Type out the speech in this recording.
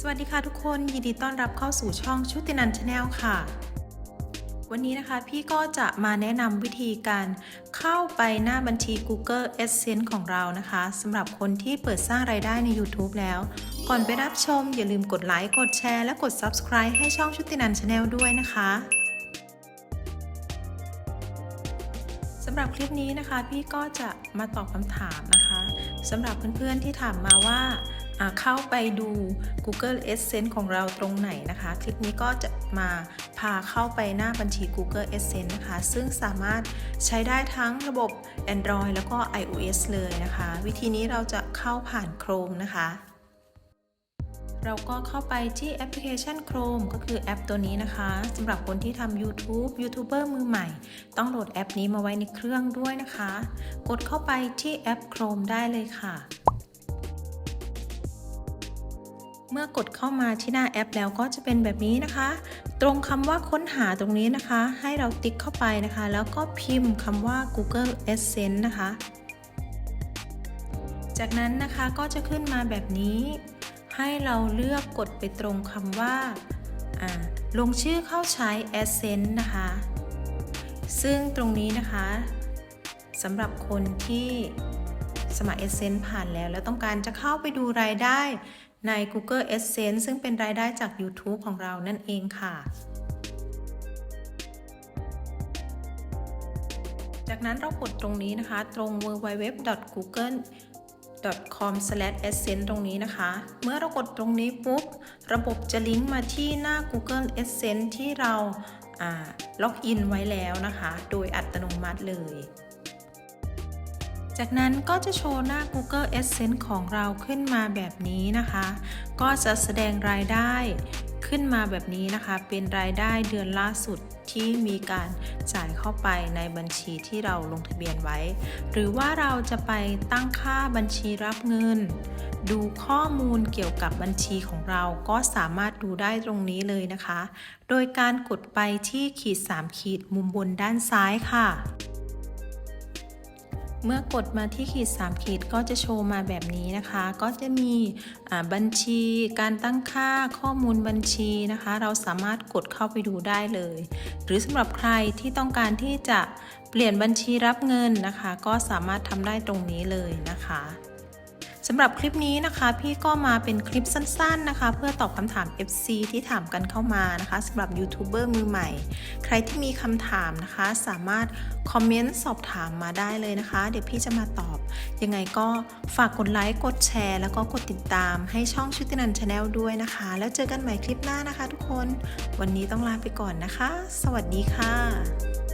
สวัสดีค่ะทุกคนยินดีต้อนรับเข้าสู่ช่องชุตินันชาแนลค่ะ วันนี้นะคะพี่ก็จะมาแนะนำวิธีการเข้าไปหน้าบัญชี Google Adsense ของเรานะคะสำหรับคนที่เปิดสร้างรายได้ใน YouTube แล้ว ก่อนไปรับชมอย่าลืมกดไลค์กดแชร์และกด Subscribe ให้ช่องชุตินันชาแนลด้วยนะคะ หรับคลิปนี้นะคะ พี่ก็จะมาตอบคำถามนะคะสำหรับเพื่อนๆที่ถามมาว่าอ่าเข้าไปดู Google Adsense ของเราตรงไหนนะคะ คลิปนี้ก็จะมาพาเข้าไปหน้าบัญชี Google Adsense นะคะ ซึ่งสามารถใช้ได้ทั้งระบบ Android แล้วก็ iOS เลยนะคะ วิธีนี้เราจะเข้าผ่าน Chrome นะคะ เราก็เข้าไปที่แอปพลิเคชัน Chrome ก็คือแอปตัวนี้นะคะสำหรับคนที่ทำ YouTube ยูทูบเบอร์มือใหม่ ต้องโหลดแอปนี้มาไว้ในเครื่องด้วยนะคะ กดเข้าไปที่แอป Chrome ได้เลยค่ะเมื่อกดเข้ามาที่หน้าแอปแล้วก็จะเป็นแบบนี้นะคะ ตรงคำว่าค้นหาตรงนี้นะคะ ให้เราติ๊กเข้าไปนะคะ แล้วก็พิมพ์คำว่า Google Adsense นะคะ จากนั้นนะคะก็จะขึ้นมาแบบนี้ ให้เราเลือกกดไปตรงคำว่า ลงชื่อเข้าใช้ Adsense นะคะ ซึ่งตรงนี้นะคะสำหรับคนที่สมัคร Adsense ผ่านแล้ว แล้วต้องการจะเข้าไปดูรายได้ใน Google Adsense ซึ่งเป็นรายได้จาก YouTube ของเรานั่นเองค่ะ จากนั้นเรากดตรงนี้นะคะ ตรง www.google com/adsense ตรงนี้นะคะ เมื่อเรากดตรงนี้ปุ๊บ ระบบจะลิงก์มาที่หน้า Google Adsense ที่เราล็อกอินไว้แล้วนะคะ โดยอัตโนมัติเลย จากนั้นก็จะโชว์หน้า Google Adsense ของเราขึ้นมาแบบนี้นะคะ ก็จะแสดงรายได้ ขึ้นมาแบบนี้นะคะ เป็นรายได้เดือนล่าสุดที่มีการจ่ายเข้าไปในบัญชีที่เราลงทะเบียนไว้ หรือว่าเราจะไปตั้งค่าบัญชีรับเงิน ดูข้อมูลเกี่ยวกับบัญชีของเราก็สามารถดูได้ตรงนี้เลยนะคะ โดยการกดไปที่ขีด 3 ขีดมุมบนด้านซ้ายค่ะ เมื่อกดมาที่ขีด3ขีดก็จะโชว์มาแบบนี้นะคะ ก็จะมีบัญชีการตั้งค่าข้อมูลบัญชีนะคะ เราสามารถกดเข้าไปดูได้เลย หรือสำหรับใครที่ต้องการที่จะเปลี่ยนบัญชีรับเงินนะคะ ก็สามารถทำได้ตรงนี้เลยนะคะ สำหรับคลิปนี้นะคะพี่ก็มาเป็นคลิปสั้นๆนะคะ เพื่อตอบคำถาม FC ที่ถามกันเข้ามานะคะสำหรับยูทูบเบอร์มือใหม่ ใครที่มีคำถามนะคะ สามารถคอมเมนต์สอบถามมาได้เลยนะคะ เดี๋ยวพี่จะมาตอบ ยังไงก็ฝากกดไลค์กดแชร์ แล้วก็กดติดตามให้ช่องชุตินันชาแนลด้วยนะคะ แล้วเจอกันใหม่คลิปหน้านะคะ ทุกคน วันนี้ต้องลาไปก่อนนะคะ สวัสดีค่ะ